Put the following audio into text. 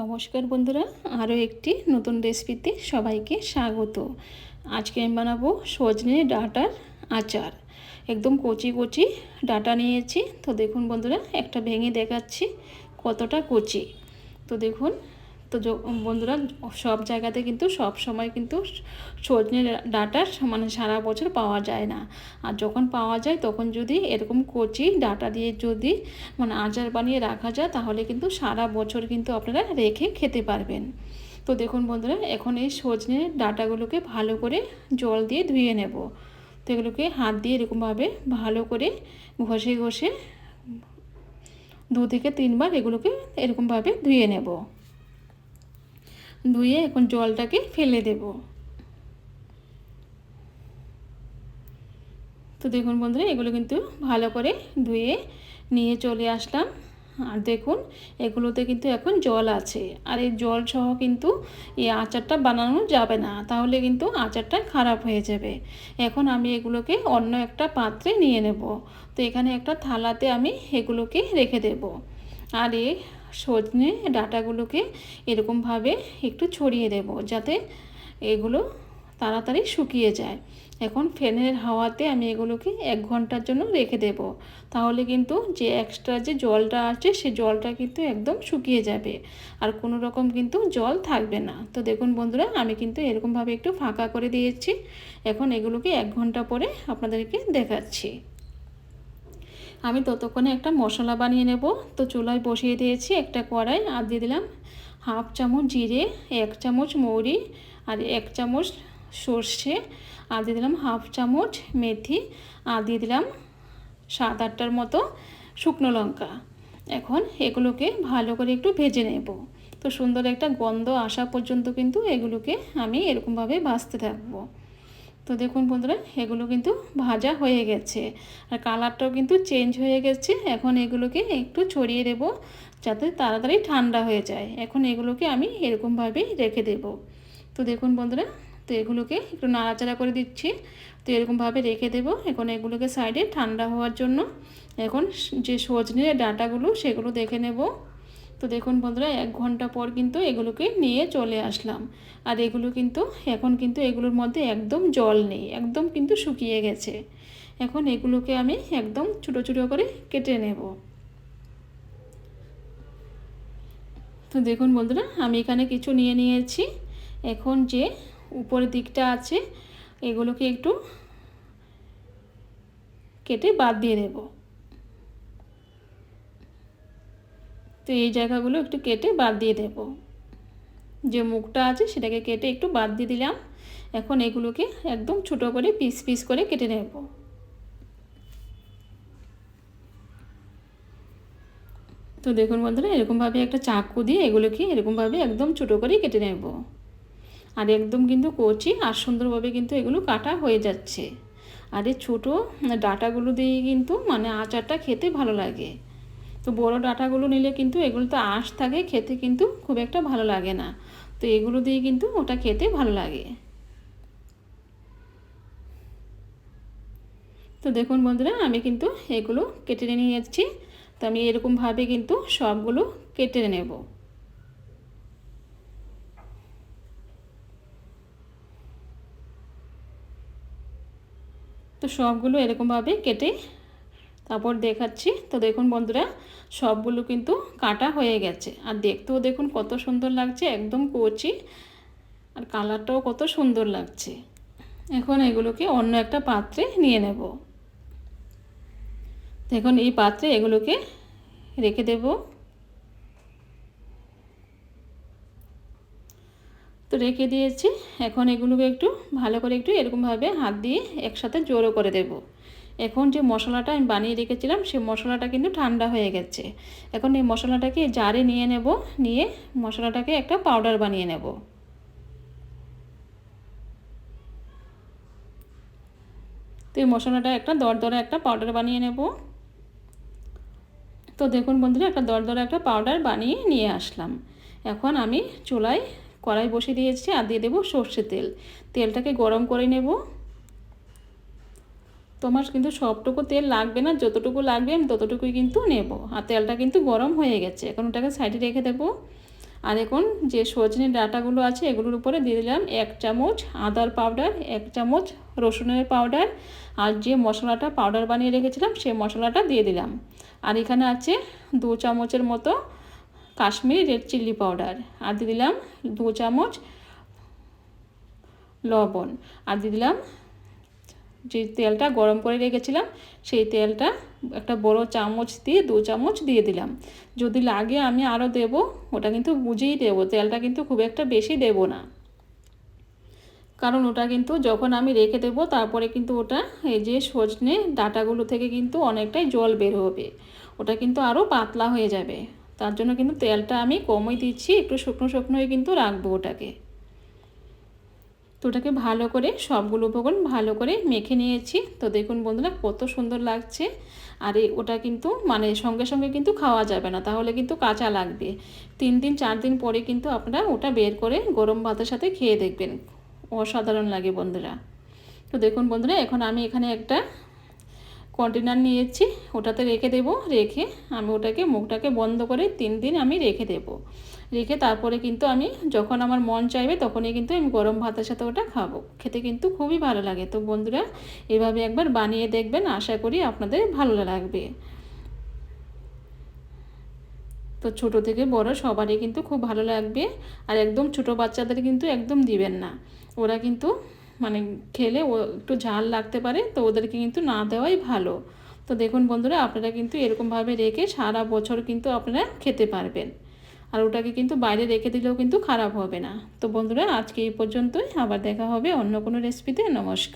নমস্কার বন্ধুরা, আরও একটি নতুন রেসিপিতে সবাইকে স্বাগত। আজকে আমি বানাবো সজনে ডাটার আচার। একদম কচি কচি ডাটা নিয়েছি। তো দেখুন বন্ধুরা, একটা ভেঙে দেখাচ্ছি কতটা কচি। তো দেখুন তো বন্ধুরা, সব জায়গাতে কিন্তু সব সময় কিন্তু সজনে ডাটা মানে সারা বছর পাওয়া যায় না। আর যখন পাওয়া যায়, তখন যদি এরকম কচি ডাটা দিয়ে যদি মানে আচার বানিয়ে রাখা যায়, তাহলে কিন্তু সারা বছর কিন্তু আপনারা রেখে খেতে পারবেন। তো দেখুন বন্ধুরা, এখন এই সজনে ডাটাগুলোকে ভালো করে জল দিয়ে ধুয়ে নেব। তো এগুলোকে হাত দিয়ে এরকমভাবে ভালো করে ঘষে ঘষে দু থেকে তিনবার এগুলোকে এরকমভাবে ধুয়ে নেব। ধুয়ে এখন জলটাকে ফেলে দেব। তো দেখুন বন্ধুরা, এগুলো কিন্তু ভালো করে ধুয়ে নিয়ে চলে আসলাম। আর দেখুন, এগুলোতে কিন্তু এখন জল আছে। আর এই জল সহ কিন্তু এই আচারটা বানানো যাবে না, তাহলে কিন্তু আচারটা খারাপ হয়ে যাবে। এখন আমি এগুলোকে অন্য একটা পাত্রে নিয়ে নেব। তো এখানে একটা থালাতে আমি এগুলোকে রেখে দেব। আর এই সজনে ডাটাগুলোকে এরকমভাবে একটু ছড়িয়ে দেব যাতে এগুলো তাড়াতাড়ি শুকিয়ে যায়। এখন ফ্যানের হাওয়াতে আমি এগুলোকে এক ঘণ্টার জন্য রেখে দেব। তাহলে কিন্তু যে এক্সট্রা যে জলটা আছে, সে জলটা কিন্তু একদম শুকিয়ে যাবে। আর কোনো রকম কিন্তু জল থাকবে না। তো দেখুন বন্ধুরা, আমি কিন্তু এরকমভাবে একটু ফাঁকা করে দিয়েছি। এখন এগুলোকে এক ঘণ্টা পরে আপনাদেরকে দেখাচ্ছি। আমি ততক্ষণে একটা মশলা বানিয়ে নেব। তো চুলায় বসিয়ে দিয়েছি একটা কড়াই আর দিয়ে দিলাম হাফ চামচ জিরে, এক চামচ মৌরি আর এক চামচ সর্ষে আর দিয়ে দিলাম হাফ চামচ মেথি আর দিয়ে দিলাম সাত আটটার মতো শুকনো লঙ্কা। এখন এগুলোকে ভালো করে একটু ভেজে নেব। তো সুন্দর একটা গন্ধ আসা পর্যন্ত কিন্তু এগুলোকে আমি এরকমভাবে ভাজতে থাকব। তো দেখুন বন্ধুরা, এগুলো কিন্তু ভাজা হয়ে গেছে। আর কালারটাও কিন্তু চেঞ্জ হয়ে গেছে। এখন এগুলোকে একটু ছড়িয়ে দেব যাতে তাড়াতাড়ি ঠান্ডা হয়ে যায়। এখন এগুলোকে আমি এরকমভাবেই রেখে দেব। তো দেখুন বন্ধুরা, তো এগুলোকে একটু নাড়াচাড়া করে দিচ্ছি। তো এরকমভাবে রেখে দেব। এখন এগুলোকে সাইডে ঠান্ডা হওয়ার জন্য এখন যে সজনের ডাঁটাগুলো, সেগুলো দেখে নেব। তো দেখুন বন্ধুরা, এক ঘণ্টা পর কিন্তু এগুলোকে নিয়ে চলে আসলাম। আর এগুলো কিন্তু, এখন কিন্তু এগুলোর মধ্যে একদম জল নেই, একদম কিন্তু শুকিয়ে গেছে। এখন এগুলোকে আমি একদম ছোটো ছোটো করে কেটে নেব। তো দেখুন বন্ধুরা, আমি এখানে কিছু নিয়ে নিয়েছি। এখন যে উপরের দিকটা আছে, এগুলোকে একটু কেটে বাদ দিয়ে দেবো তো এই জায়গাগুলো একটু কেটে বাদ দিয়ে দেব। যে মুখটা আছে সেটাকে কেটে একটু বাদ দিয়ে দিলাম। এখন এগুলোকে একদম ছোটো করে পিস পিস করে কেটে নেব। তো দেখুন বন্ধুরা, এরকমভাবে একটা চাকু দিয়ে এগুলোকে এরকমভাবে একদম ছোটো করে কেটে নেব। আর একদম কিন্তু কচি আর সুন্দরভাবে কিন্তু এগুলো কাটা হয়ে যাচ্ছে। আর এই ছোটো ডাটাগুলো দিয়ে কিন্তু মানে আচারটা খেতে ভালো লাগে। তো বড় ডাটাগুলো নিলে কিন্তু এগুলো তো আঁশ থাকে, খেতে কিন্তু খুব একটা ভালো লাগে না। তো এগুলো দিয়ে কিন্তু ওটা খেতে ভালো লাগে। তো দেখুন বন্ধুরা, আমি কিন্তু এগুলো কেটে নিয়ে যাচ্ছি তো আমি এরকমভাবে কিন্তু সবগুলো কেটে নেব। তো সবগুলো এরকমভাবে কেটে তারপর দেখাচ্ছি। তো দেখুন বন্ধুরা, সবগুলো কিন্তু কাটা হয়ে গেছে। আর দেখতেও দেখুন কত সুন্দর লাগছে, একদম কচি। আর কালারটাও কত সুন্দর লাগছে। এখন এগুলোকে অন্য একটা পাত্রে নিয়ে নেব। দেখুন, এই পাত্রে এগুলোকে রেখে দেব। তো রেখে দিয়েছি। এখন এগুলোকে একটু ভালো করে একটু এরকমভাবে হাত দিয়ে একসাথে জোরো করে দেবো। এখন যে মশলাটা আমি বানিয়ে রেখেছিলাম সেই মশলাটা কিন্তু ঠান্ডা হয়ে গেছে। এখন এই মশলাটাকে জারে নিয়ে নেব, নিয়ে মশলাটাকে একটা পাউডার বানিয়ে নেব। তো এই মশলাটা একটা দরদরা একটা পাউডার বানিয়ে নেব। তো দেখুন বন্ধুরা, একটা দরদরা একটা পাউডার বানিয়ে নিয়ে আসলাম। এখন আমি চুলায় কড়াই বসিয়ে দিয়েছি আর দিয়ে দেবো সর্ষে তেল। তেলটাকে গরম করে নেব। তোমার কিন্তু সবটুকু তেল লাগবে না, যতটুকু লাগবে আমি ততটুকুই কিন্তু নেব। আর তেলটা কিন্তু গরম হয়ে গেছে। এখন ওটাকে সাইডে রেখে দেবো। আর এখন যে সজনে ডাটাগুলো আছে, এগুলোর উপরে দিয়ে দিলাম এক চামচ আদার পাউডার, এক চামচ রসুনের পাউডার আর যে মশলাটা পাউডার বানিয়ে রেখেছিলাম সে মশলাটা দিয়ে দিলাম। আর এখানে আছে দু চামচের মতো কাশ্মীরি রেড চিলি পাউডার আর দিয়ে দিলাম দু চামচ লবণ। আর দিয়ে দিলাম যে তেলটা গরম করে রেখেছিলাম, সেই তেলটা একটা বড় চামচ দিয়ে, দু চামচ দিয়ে দিলাম। যদি লাগে আমি আরও দেব, ওটা কিন্তু বুঝেই দেবো, তেলটা কিন্তু খুব একটা বেশি দেব না। কারণ ওটা কিন্তু যখন আমি রেখে দেব, তারপরে কিন্তু ওটা এই যে সজনে ডাটাগুলো থেকে কিন্তু অনেকটাই জল বের হবে। ওটা কিন্তু আরও পাতলা হয়ে যাবে। তার জন্য কিন্তু তেলটা আমি কমই দিচ্ছি, একটু শুকনো শুকনোই কিন্তু রাখব ওটাকে। তো ওটাকে ভালো করে সবগুলো উপকরণ ভালো করে মেখে নিয়েছি। তো দেখুন বন্ধুরা, কত সুন্দর লাগছে। আর এই ওটা কিন্তু মানে সঙ্গে সঙ্গে কিন্তু খাওয়া যাবে না, তাহলে কিন্তু কাঁচা লাগবে। তিন দিন, চার দিন পরে কিন্তু আপনারা ওটা বের করে গরম ভাতের সাথে খেয়ে দেখবেন। অসাধারণ লাগে বন্ধুরা। তো দেখুন বন্ধুরা, এখন আমি এখানে একটা কন্টেনার নিয়েছি, ওটাতে রেখে দেব। রেখে আমি ওটাকে, মুখটাকে বন্ধ করে তিন দিন আমি রেখে দেব। রেখে তারপরে কিন্তু আমি যখন আমার মন চাইবে তখনই কিন্তু আমি গরম ভাতের সাথে ওটা খাব। খেতে কিন্তু খুবই ভালো লাগে। তো বন্ধুরা, এভাবে একবার বানিয়ে দেখবেন, আশা করি আপনাদের ভালো লাগবে। তো ছোট থেকে বড় সবারই কিন্তু খুব ভালো লাগবে। আর একদম ছোট বাচ্চাদের কিন্তু একদম দিবেন না। ওরা কিন্তু মানে খেলে ও একটু ঝাল লাগতে পারে, তো ওদেরকে কিন্তু না দেওয়াই ভালো। তো দেখুন বন্ধুরা, আপনারা কিন্তু এরকমভাবে রেখে সারা বছর কিন্তু আপনারা খেতে পারবেন। আর ওটাকে কিন্তু বাইরে রেখে দিলেও কিন্তু খারাপ হবে না। তো বন্ধুরা, আজকে এই পর্যন্তই। আবার দেখা হবে অন্য কোনো রেসিপিতে নমস্কার।